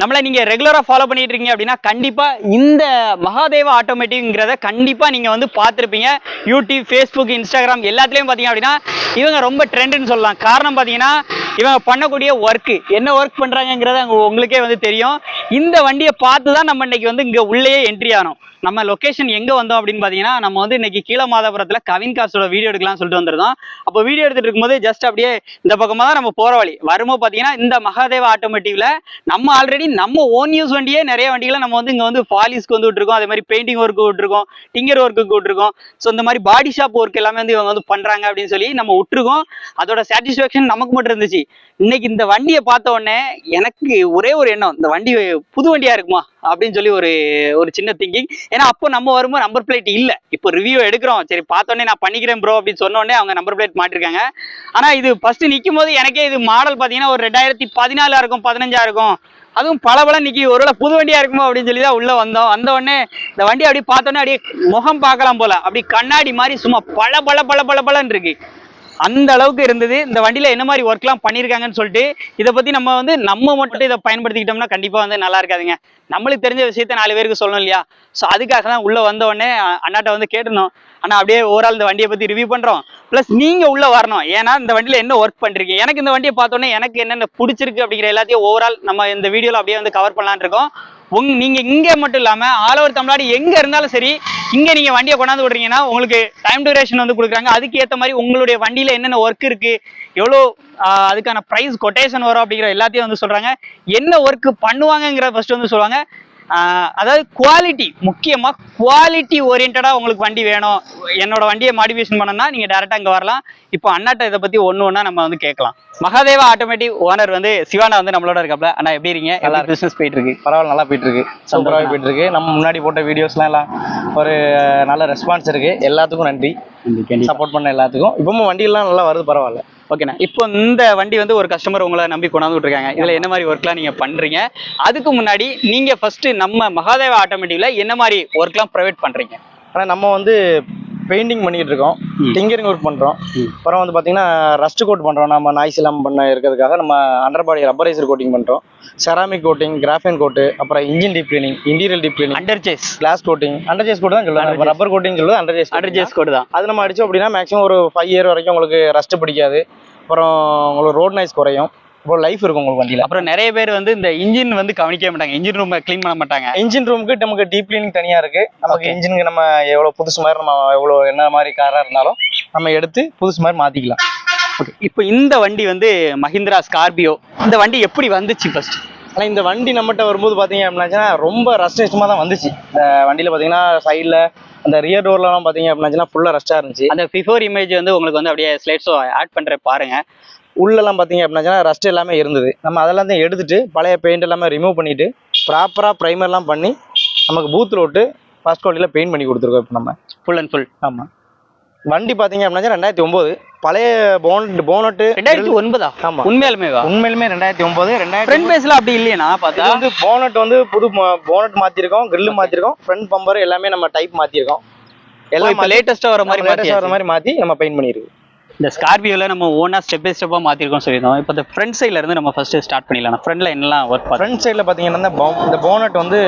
நம்மள நீங்க ரெகுலரா ஃபாலோ பண்ணிட்டு இருக்கீங்க அப்படின்னா கண்டிப்பா இந்த மகாதேவா ஆட்டோமேட்டிக்ங்கிறத கண்டிப்பா நீங்க வந்து பார்த்துருப்பீங்க. யூடியூப் ஃபேஸ்புக் இன்ஸ்டாகிராம் எல்லாத்துலயும் பாத்தீங்க அப்படின்னா இவங்க ரொம்ப ட்ரெண்டுன்னு சொல்லலாம். காரணம் பாத்தீங்கன்னா இவங்க பண்ணக்கூடிய ஒர்க்கு என்ன ஒர்க் பண்ணுறாங்கங்கிறது உங்களுக்கே வந்து தெரியும். இந்த வண்டியை பார்த்து தான் நம்ம இன்னைக்கு வந்து இங்கே உள்ளேயே என்ட்ரி ஆனோம். நம்ம லொக்கேஷன் எங்கே வந்தோம் அப்படின்னு பார்த்தீங்கன்னா நம்ம வந்து இன்னைக்கு கீழ மாதாபுரத்தில் கவின் காசோட வீடியோ எடுக்கலாம் சொல்லிட்டு வந்திருந்தோம். அப்போ வீடியோ எடுத்துட்டு இருக்கும்போது ஜஸ்ட் அப்படியே இந்த பக்கமாக தான் நம்ம போகிற வழி. வரும்போது பார்த்தீங்கன்னா இந்த மகாதேவா ஆட்டோமேட்டிவில் நம்ம ஆல்ரெடி நம்ம ஓன் யூஸ் வண்டியே நிறைய வண்டிகளை நம்ம வந்து இங்கே வந்து ஃபாலிஸ்க்கு வந்து விட்டுருக்கோம். அதே மாதிரி பெயிண்டிங் ஒர்க்கு விட்டுருக்கோம் டிங்கர் ஒர்க்குக்கு விட்டுருக்கோம். ஸோ இந்த மாதிரி பாடி ஷாப் ஒர்க் எல்லாமே வந்து இவங்க வந்து பண்ணுறாங்க அப்படின்னு சொல்லி நம்ம விட்டுருக்கோம். அதோட சாட்டிஸ்ஃபேக்ஷன் நமக்கு மட்டும் இருந்துச்சு. இன்னைக்கு இந்த வண்டியை பார்த்த உடனே எனக்கு ஒரே ஒரு எண்ணம் இந்த வண்டி புது வண்டியா இருக்குமா? அப்படின்னு சொல்லி ஒரு ஒரு சின்ன திங்கிங் ஏன்னா அப்போ நம்ம வரும்போது நம்பர் பிளேட் இல்ல. இப்போ ரிவ்யூ எடுக்கிறோம். சரி பார்த்தோன்னே நான் பண்ணிக்கிறேன் ப்ரோ அப்படின்னு சொன்ன உடனே அவங்க நம்பர் பிளேட் மாட்டிருக்காங்க. ஆனா இது ஃபர்ஸ்ட் நிற்கும் போது எனக்கே இது மாடல் பாத்தீங்கன்னா ஒரு ரெண்டாயிரத்தி பதினாலா இருக்கும் பதினஞ்சா இருக்கும். அதுவும் பல பல நிக்கி ஒருவேளை புது வண்டியா இருக்குமோ அப்படின்னு சொல்லி தான் உள்ள வந்தோம். வந்த உடனே இந்த வண்டி அப்படியே பார்த்தோன்னே அப்படியே முகம் பார்க்கலாம் போல. அப்படி கண்ணாடி மாதிரி சும்மா பல பல பல பல பலன்னு இருக்கு. அந்த அளவுக்கு இருந்தது. இந்த வண்டியில என்ன மாதிரி ஒர்க்லாம் பண்ணியிருக்காங்கன்னு சொல்லிட்டு இதை பத்தி நம்ம வந்து நம்ம மட்டும் இதை பயன்படுத்திக்கிட்டோம்னா கண்டிப்பா வந்து நல்லா இருக்காதுங்க. நம்மளுக்கு தெரிஞ்ச விஷயத்த நாலு பேருக்கு சொல்லணும் இல்லையா? ஸோ அதுக்காக தான் உள்ள வந்த உடனே அண்ணாட்ட வந்து கேட்டிருந்தோம். ஆனா அப்படியே ஓவரால் இந்த வண்டியை பத்தி ரிவ்யூ பண்றோம். ப்ளஸ் நீங்க உள்ள வரணும். ஏன்னா இந்த வண்டியில் என்ன ஒர்க் பண்றீங்க? எனக்கு இந்த வண்டியை பார்த்தோன்னே எனக்கு என்னென்ன பிடிச்சிருக்கு அப்படிங்கிற எல்லாத்தையும் ஓவரால் நம்ம இந்த வீடியோவில் அப்படியே வந்து கவர் பண்ணலாம்னு இருக்கோம். உங் நீங்க இங்க மட்டும் இல்லாம ஆல் ஓவர் தமிழ்நாடு எங்க இருந்தாலும் சரி இங்க நீங்க வண்டியை கொண்டாந்து விடுறீங்கன்னா உங்களுக்கு டைம் டியூரேஷன் வந்து கொடுக்குறாங்க. அதுக்கு ஏத்த மாதிரி உங்களுடைய வண்டியில என்னென்ன ஒர்க் இருக்கு எவ்வளோ அதுக்கான ப்ரைஸ் கொட்டேஷன் வரும் அப்படிங்கிற எல்லாத்தையும் வந்து சொல்றாங்க. என்ன ஒர்க் பண்ணுவாங்கங்கிற ஃபர்ஸ்ட் வந்து சொல்லுவாங்க. அதாவது குவாலிட்டி முக்கியமா குவாலிட்டி ஓரியன்டா உங்களுக்கு வண்டி வேணும். என்னோட வண்டியை மாடிஃபிகேஷன் பண்ணணும்னா நீங்க டேரக்டா இங்க வரலாம். இப்போ அண்ணாட்ட இதை பத்தி ஒண்ணு ஒண்ணா நம்ம வந்து கேட்கலாம். மகாதேவா ஆட்டோமேட்டிவ் ஓனர் வந்து சிவானா வந்து நம்மளோட இருக்காப்ல. அண்ணா எப்படி இருக்கீங்க? நல்லா பிசினஸ் போயிட்டு இருக்கு? பரவாயில்ல நல்லா போயிட்டு இருக்கு. சூப்பராகவே போயிட்டு இருக்கு. நம்ம முன்னாடி போட்ட வீடியோஸ்லாம் எல்லாம் ஒரு நல்ல ரெஸ்பான்ஸ் இருக்கு. எல்லாத்துக்கும் நன்றி. சப்போர்ட் பண்ண எல்லாத்துக்கும். இப்பவும் வண்டியெல்லாம் நல்லா வருது பரவாயில்ல. ஓகேண்ணா இப்போ இந்த வண்டி வந்து ஒரு கஸ்டமர் உங்களை நம்பி கொண்டாந்து விட்டுருக்காங்க. இதுல என்ன மாதிரி ஒர்க்லாம் நீங்க பண்றீங்க? அதுக்கு முன்னாடி நீங்க ஃபர்ஸ்ட் நம்ம மகாதேவா ஆட்டோமேட்டிவ்ல என்ன மாதிரி ஒர்க்லாம் ப்ரொவைட் பண்றீங்க? ஆனால் நம்ம வந்து பெயிண்டிங் பண்ணிட்டு இருக்கோம். டிங்கரிங் ஒர்க் பண்றோம். ம். அப்புறம் வந்து பாத்தீங்கன்னா ரஸ்ட் கோட் பண்றோம். நம்ம நாய்ஸ் இல்லாமல் பண்ண இருக்கிறதுக்காக நம்ம அண்டர் பாடி ரப்பரைசர் கோட்டிங் பண்றோம். செராமிக் கோட்டிங் கிராஃபைன் கோட்டு அப்புறம் engine deep cleaning interior deep cleaning under chassis glass coating under chassis coat தான் சொல்லுவாங்க. ரப்பர் கோட்டிங் சொல்லுவது under chassis under chassis coat தான். அது நம்ம அடிச்சோம் அப்படின்னா மேக்ஸிமம் ஒரு ஃபைவ் இயர் வரைக்கும் உங்களுக்கு ரஸ்ட் பிடிக்காது. அப்புறம் உங்களுக்கு ரோட் நாய்ஸ் குறையும். அப்புறம் லைஃப் இருக்கும் உங்களுக்கு வண்டியில். அப்புறம் நிறைய பேர் வந்து இந்த இன்ஜின் வந்து கவனிக்கவே மாட்டாங்க. இன்ஜின் ரூம் க்ளீன் பண்ண மாட்டாங்க. இன்ஜின் ரூமுக்கு நமக்கு டீப் கிளீனிங் தனியா இருக்கு. நமக்கு. இன்ஜினுக்கு நம்ம எவ்வளவு புதுசு மாதிரி நம்ம எவ்வளவு என்ன மாதிரி காரா இருந்தாலும் நம்ம எடுத்து புதுசு மாதிரி மாத்திக்கலாம். ஓகே இப்போ இந்த வண்டி வந்து மஹிந்திரா ஸ்கார்பியோ இந்த வண்டி எப்படி வந்துச்சு ஃபர்ஸ்ட் ஆனா இந்த வண்டி நம்மகிட்ட வரும்போது பாத்தீங்க அப்படின்னாச்சுன்னா ரொம்ப ரஸ்ட் இஷ்டமா தான் வந்துச்சு. இந்த வண்டியில பாத்தீங்கன்னா சைடுல அந்த ரியர் டோர்லாம் பாத்தீங்க அப்படின்னாச்சுன்னா ஃபுல்லா ரஷ்டா இருந்துச்சு. அந்த பிஃபோர் இமேஜ் வந்து உங்களுக்கு வந்து அப்படியே ஸ்லைட்ஸோ ஆட் பண்ற பாருங்க. உள்ளெல்லாம் பாத்தீங்க அப்படின்னாச்சுன்னா ரஸ்ட் எல்லாமே இருந்தது. நம்ம அதெல்லாம் தான் எடுத்துட்டு பழைய பெயிண்ட் எல்லாமே ரிமூவ் பண்ணிட்டு ப்ராப்பரா ப்ரைமர்லாம் பண்ணி நமக்கு பூத்தில் விட்டு ஃபர்ஸ்ட் குவாலிட்டியில பெயிண்ட் பண்ணி கொடுத்துருக்கோம் இப்போ நம்ம. ஃபுல் அண்ட் ஃபுல் ஆமா. வண்டி பாத்தீங்க அப்படின்னா ரெண்டாயிரத்தி ஒன்பது பழைய போனட் போனட்டு ரெண்டாயிரத்தி ஒன்பதா? ஆமா. உண்மையாலுமேவா? உண்மையிலுமே ரெண்டாயிரத்தி ஒன்பது ரெண்டாயிரத்தி ஃப்ரண்ட் பேஸ்ல அப்படி இல்லையா பார்த்தா? வந்து போனட் வந்து புது போனட் மாத்திருக்கோம் கிரில் மாத்திருக்கோம் ஃப்ரண்ட் பம்பர் எல்லாமே நம்ம டைப் மாத்திருக்கோம். எல்லாம் இப்போ லேட்டஸ்டா வர மாதிரி latest வர மாதிரி மாத்தி நம்ம பெயிண்ட் பண்ணிருக்கு இந்த ஸ்கார்பியோல நம்ம ஓனா ஸ்டெப் பை ஸ்டெப்பா மாத்திருக்கோம் சொல்லியிருந்தோம். இப்போ இந்த ஃப்ரண்ட் சைடுல இருந்து நம்ம ஃபர்ஸ்ட் ஸ்டார்ட் பண்ணிடலாம். ஃப்ரண்ட்ல என்னலாம் ஒர்க் ஃப்ரண்ட் சைடில் பார்த்தீங்கன்னா இந்த போனட் வந்து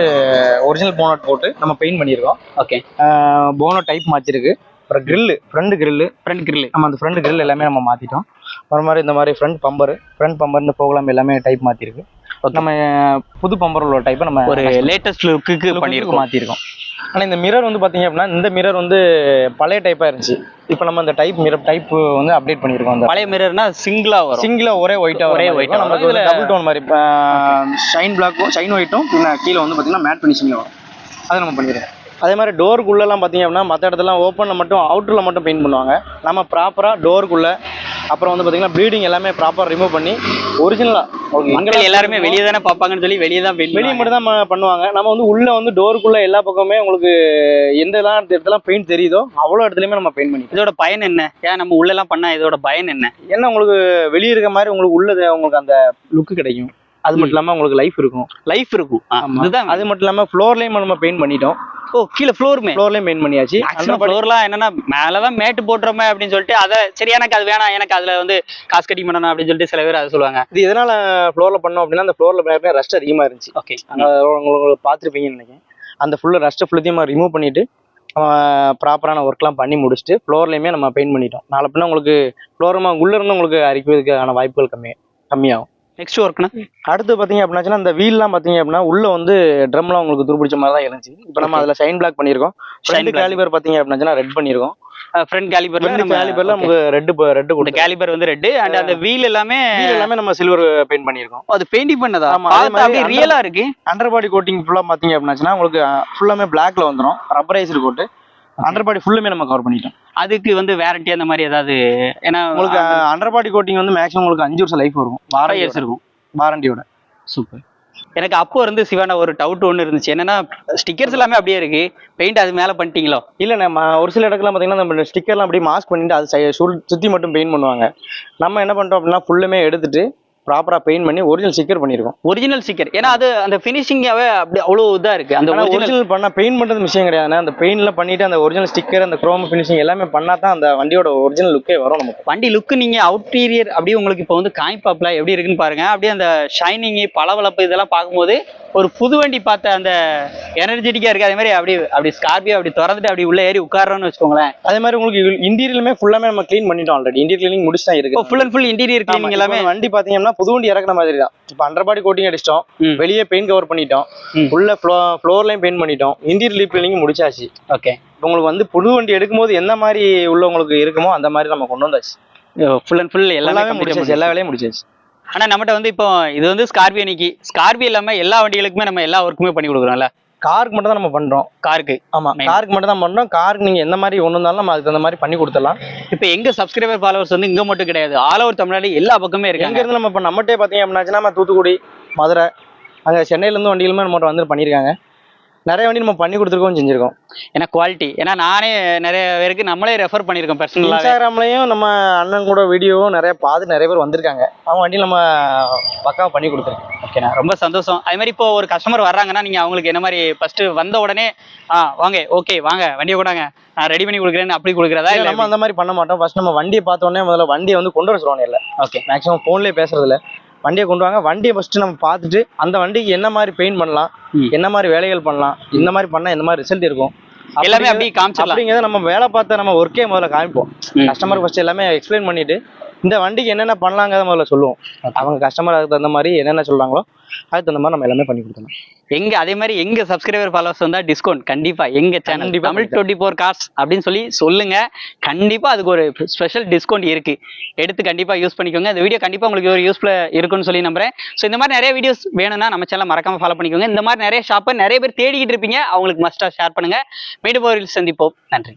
ஒரிஜினல் போனட் போட்டு நம்ம பெயிண்ட் பண்ணியிருக்கோம். ஓகே போனட் டைப் மாத்திருக்கு. அப்புறம் grill front grill front grill நம்ம அந்த ஃப்ரண்ட் கிரில் எல்லாமே நம்ம மாத்திட்டோம். ஒரு மாதிரி இந்த மாதிரி ஃப்ரண்ட் பம்பர் ஃப்ரண்ட் பம்பர் இந்த போகலாம் எல்லாமே டைப் Okay. நம்ம புது பம்பர் உள்ள டைப்பை நம்ம ஒரு லேட்டஸ்ட் லுக்குக்கு பண்ணியிருக்கோம். மாத்திருக்கோம். ஆனா இந்த மிரர் வந்து பாத்தீங்க அப்படின்னா இந்த மிரர் வந்து பழைய டைப்பா இருந்துச்சு. இப்போ நம்ம இந்த டைப் மிரர் டைப் வந்து அப்டேட் பண்ணிருக்கோம் அந்த பழைய மிரர்னா சிங்கிளா வரும். சிங்கிளா ஒரே ஒயிட்டா ஒரே ஒயிட்டா நமக்கு வரும். டபுள் டோன் மாதிரி ஷைன் பிளாக்கும் ஷைன் ஒயிட்டும் பின்ன கீழே வந்து பாத்தீங்கன்னா மேட் ஃபினிஷிங்ல வரும். அதை நம்ம பண்ணிடுறோம் அதே மாதிரி டோருக்குள்ளெல்லாம் பார்த்தீங்க அப்படின்னா மற்ற இடத்துல ஓப்பனில் மட்டும் அவுட்டரில் மட்டும் பெயிண்ட் பண்ணுவாங்க. நம்ம ப்ராப்பராக டோருக்குள்ளே அப்புறம் வந்து பார்த்தீங்கன்னா ப்ளீடிங் எல்லாமே ப்ராப்பராக ரிமூவ் பண்ணி ஒரிஜினலாக மக்கள் எல்லாருமே வெளியே தானே பார்ப்பாங்கன்னு சொல்லி வெளியே தான் வெளியே மட்டும் தான் பண்ணுவாங்க. நம்ம வந்து உள்ள வந்து டோருக்குள்ள எல்லா பக்கமே உங்களுக்கு எந்த இடத்துல பெயிண்ட் தெரியுதோ அவ்வளோ இடத்துலயுமே நம்ம பெயிண்ட் பண்ணி இதோட பயன் என்ன? ஏன் நம்ம உள்ள எல்லாம் பண்ணா இதோட பயன் என்ன? ஏன்னா உங்களுக்கு வெளியே இருக்க மாதிரி உங்களுக்கு உள்ளது உங்களுக்கு அந்த லுக்கு கிடைக்கும். அது மட்டும் இல்லாம உங்களுக்கு லைஃப் இருக்கும். லைஃப் இருக்கும். இதுதான் அது மட்டும் இல்லாம ஃப்ளோர்லயும் நம்ம பெயிண்ட் பண்ணிட்டோம். ஓ கீழே ஃப்ளோருமே ஃப்ளோர்லயும் பெயிண்ட் பண்ணியாச்சு. ஃப்ளோர்லாம் என்னன்னா மேலதான் மேட்டு போட்டுறோமே அப்படின்னு சொல்லிட்டு அதை சரி எனக்கு அது வேணாம் எனக்கு அதுல வந்து காசு கட்டி பண்ணணும் அப்படின்னு சொல்லிட்டு சில பேர் அதை சொல்லுவாங்க. இது எதனால ஃப்ளோர்ல பண்ணோம் அப்படின்னா அந்த ஃப்ளோர்ல ரஸ்ட் அதிகமா இருந்துச்சு. ஓகே உங்களுக்கு பார்த்துருப்பீங்கன்னு நினைக்கிறேன். அந்த ஃபுல்லு ரஸ்ட்டை ஃபுல்லத்தையும் ரிமூவ் பண்ணிட்டு ப்ராப்பரான ஒர்க்லாம் பண்ணி முடிச்சுட்டு ஃப்ளோர்லையுமே நம்ம பெயிண்ட் பண்ணிட்டோம். நாளை பின்ன உங்களுக்கு ஃப்ளோரமா உள்ள இருந்து உங்களுக்கு அரிக்கிறதுக்கான வாய்ப்புகள் கம்மி கம்மியாகும். நெக்ஸ்ட் ஒர்க்னா அடுத்து பார்த்தீங்க அப்படின்னாச்சுன்னா இந்த வீல்லாம் பார்த்தீங்க அப்படின்னா உள்ள வந்து ட்ரம்லாம் உங்களுக்கு துருப்பிடிச்ச மாதிரி தான் இருந்துச்சு. இப்போ நம்ம அதில் ஷைன் பிளாக் பண்ணியிருக்கோம். Black. கேலிபர் பார்த்தீங்க அப்படின்னாச்சுன்னா ரெட் பண்ணியிருக்கோம். ஃப்ரண்ட் கேலிபர்ல நம்ம கேலிபர்ல. நமக்கு ரெட் ரெட் கொடுத்து கேலிபர் வந்து ரெட் அண்ட் அந்த வீல் எல்லாமே எல்லாமே நம்ம சில்வர் பெயிண்ட் பண்ணியிருக்கோம். அது பெயிண்டிங் பண்ணதா? ஆமா, அதே பார்த்தா மாதிரி அப்படியே ரியலா இருக்கு. அண்டர் பாடி கோட்டிங் ஃபுல்லாக பார்த்தீங்க அப்படின்னாச்சுன்னா உங்களுக்கு ஃபுல்லாமே பிளாக்ல வந்துடும் ரப்பரைஸ்டு கோட்டு அண்டர் பாடி ஃபுல்லுமே நம்ம கவர் பண்ணிட்டோம். அதுக்கு வந்து வேரண்டி அந்த மாதிரி ஏதாவது ஏன்னா உங்களுக்கு அண்டர் பாடி கோட்டிங் வந்து மேக்ஸிமம் உங்களுக்கு அஞ்சு வருஷம் லைஃப் வரும். ஃபைவ் இயர்ஸ் இருக்கும். வாரண்டியோட சூப்பர் எனக்கு அப்போ இருந்து சிவான ஒரு டவுட் ஒன்று இருந்துச்சு. என்னன்னா ஸ்டிக்கர்ஸ் எல்லாமே அப்படியே இருக்கு. பெயிண்ட் அது மேல பண்ணிட்டீங்களோ? இல்ல நம்ம ஒரு சில இடத்துல பார்த்தீங்கன்னா நம்ம ஸ்டிக்கர்லாம் அப்படியே மாஸ்க் பண்ணிட்டு அது சுற்றி மட்டும் பெயிண்ட் பண்ணுவாங்க. நம்ம என்ன பண்ணிட்டோம் அப்படின்னா ஃபுல்லுமே எடுத்துட்டு ப்ராப்பராக பெயிண்ட் பண்ணி ஒரிஜினல் ஸ்டிக்கர் பண்ணியிருக்கோம் ஒரிஜினல் ஸ்டிக்கர் ஏன்னா அது அந்த ஃபினிஷிங்காவே அப்படி அவ்வளோ இதா இருக்கு. அந்த ஒரிஜினல் பண்ணால் பெயிண்ட் பண்ணுறது விஷயம் கிடையாது. அந்த பெயிண்ட்ல பண்ணிட்டு அந்த ஒரிஜினல் ஸ்டிக்கர் அந்த குரோம் ஃபினிஷிங் எல்லாமே பண்ணா தான் அந்த வண்டியோட ஒரிஜினல் லுக்கே வரும் நமக்கு. வண்டி லுக்கு நீங்க அவுட்டீரியர் அப்படியே உங்களுக்கு இப்போ வந்து காய்ப்பாப்ல எப்படி இருக்குன்னு பாருங்க. அப்படியே அந்த ஷைனிங் பளபளப்பு இதெல்லாம் பார்க்கும்போது ஒரு புது வண்டி பார்த்த அந்த எனர்ஜெட்டிக்கா இருக்கு. அதே மாதிரி அப்படி அப்படி ஸ்கார்பியோ அப்படி திறந்துட்டு அப்படி உள்ள ஏறி உட்காரோன்னு வச்சுக்கோங்களேன். அதே மாதிரி உங்களுக்கு இன்டீரியலுமே ஃபுல்லாமே நம்ம க்ளீன் பண்ணிட்டோம் ஆல்ரெடி இன்டீரியர் க்ளீனிங் முடிச்சு தான் இருக்கு full and full interior cleaning எல்லாமே வண்டி பாத்தீங்கன்னா புது வண்டி இறக்குன மாதிரி தான் இப்போ அண்டர் பாடி கோட்டிங் அடிச்சிட்டோம். வெளியே பெயிண்ட் கவர் பண்ணிட்டோம். உள்ள ஃப்ளோ ஃப்ளோர்லையும் பெயிண்ட் பண்ணிட்டோம். இன்டீரியர் லீப் கிளீனிங் முடிச்சாச்சு. ஓகே. இப்போ உங்களுக்கு வந்து புது வண்டி எடுக்கும்போது என்ன மாதிரி உள்ளவங்களுக்கு இருக்குமோ அந்த மாதிரி நம்ம கொண்டு வந்தாச்சு. ஃபுல் அண்ட் ஃபுல் எல்லாமே முடிச்சாச்சு. எல்லா வேலையும் முடிச்சாச்சு. ஆனா நம்மகிட்ட வந்து இப்போ இது வந்து ஸ்கார்பியோ நிக்கி ஸ்கார்பியோ இல்லாம எல்லா வண்டிகளுக்குமே நம்ம எல்லா ஒர்க்குமே பண்ணி கொடுக்குறோம்ல. காருக்கு மட்டும் தான் நம்ம பண்றோம். காருக்கு. ஆமா. காருக்கு மட்டும் தான் பண்றோம். காருக்கு நீங்க எந்த மாதிரி ஒண்ணு இருந்தாலும் நம்ம அதுக்கு தகுந்த மாதிரி பண்ணி கொடுத்துடலாம். இப்போ எங்க சப்ஸ்கிரைபர் ஃபாலோவர்ஸ் வந்து இங்க மட்டும் கிடையாது. ஆல் ஓவர் தமிழ்நாடு எல்லா பக்கமே எங்க இருக்காங்க இருந்து நம்ம இப்போ நம்மகிட்டே பாத்தீங்க அப்படின்னாச்சுன்னா நம்ம தூத்துக்குடி மதுரை அங்க சென்னையில இருந்து வண்டிகளுமே நம்மகிட்ட வந்து பண்ணியிருக்காங்க நிறைய வண்டி நம்ம பண்ணி கொடுத்துருக்கோம் செஞ்சிருக்கோம். ஏன்னா குவாலிட்டி ஏன்னா நானே நிறைய பேருக்கு நம்மளே ரெஃபர் பண்ணியிருக்கோம் பர்சனலாவே இன்ஸ்டாகிராம்லயும் நம்ம அண்ணன் கூட வீடியோவும் நிறைய பார்த்து நிறைய பேர் வந்திருக்காங்க. அவங்க வண்டி நம்ம பக்காவா பண்ணி கொடுத்துருக்கோம். ஓகேண்ணா ரொம்ப சந்தோஷம். அதே மாதிரி இப்போ ஒரு கஸ்டமர் வர்றாங்கன்னா நீங்க அவங்களுக்கு என்ன மாதிரி ஃபர்ஸ்ட் வந்த உடனே ஆ வாங்க ஓகே வாங்க வண்டியை கொண்டாங்க. நான் ரெடி பண்ணி கொடுக்குறேன்னு அப்படி கொடுக்குறதா இல்ல, நம்ம அந்த மாதிரி பண்ண மாட்டோம். ஃபர்ஸ்ட் நம்ம வண்டியை பார்த்த உடனே முதல்ல வண்டியை வந்து கொண்டு வர சொல்லுவாங்க இல்ல ஓகே மேக்ஸிமம் ஃபோன்லேயே பேசுறது இல்ல வண்டியை கொண்டு வாங்க வண்டியை ஃபர்ஸ்ட் நம்ம பார்த்துட்டு அந்த வண்டிக்கு என்ன மாதிரி பெயிண்ட் பண்ணலாம். என்ன மாதிரி வேலைகள் பண்ணலாம் இந்த மாதிரி பண்ணா இந்த மாதிரி ரிசல்ட் இருக்கும் எல்லாமே அப்படியே காமிச்சிடலாம் அப்படிங்கிறத நம்ம வேலை பார்த்த நம்ம ஒர்க்கே முதல்ல காமிப்போம். கஸ்டமர் ஃபர்ஸ்ட் எல்லாமே எக்ஸ்பிளைன் பண்ணிட்டு இந்த வண்டிக்கு என்னென்ன பண்ணலாங்கிறத முதல்ல சொல்லுவோம். அவங்க கஸ்டமர் அதுக்கு தகுந்த மாதிரி என்னென்ன சொல்றாங்களோ அதுக்கு தகுந்த மாதிரி நம்ம எல்லாமே பண்ணி கொடுக்கணும். எங்க அதே மாதிரி எங்க சப்ஸ்கிரைபர் ஃபாலோவர்ஸ் வந்தா டிஸ்கவுண்ட் கண்டிப்பா. எங்க channel Tamil twenty four cars அப்படின்னு சொல்லி சொல்லுங்க. கண்டிப்பா அதுக்கு ஒரு ஸ்பெஷல் டிஸ்கவுண்ட் இருக்கு. எடுத்து கண்டிப்பா யூஸ் பண்ணிக்கோங்க. இந்த வீடியோ கண்டிப்பா உங்களுக்கு ஒரு யூஸ்ஃபுல்லா இருக்கும்னு சொல்லி நம்புறேன். ஸோ இந்த மாதிரி நிறைய வீடியோஸ் வேணும்னா நம்ம சேனல் மறக்காம ஃபாலோ பண்ணிக்கோங்க. இந்த மாதிரி நிறைய ஷாப்பை நிறைய பேர் தேடிக்கிட்டு இருப்பீங்க. அவங்களுக்கு மஸ்டா ஷேர் பண்ணுங்க. மீண்டும் சந்திப்போம். நன்றி.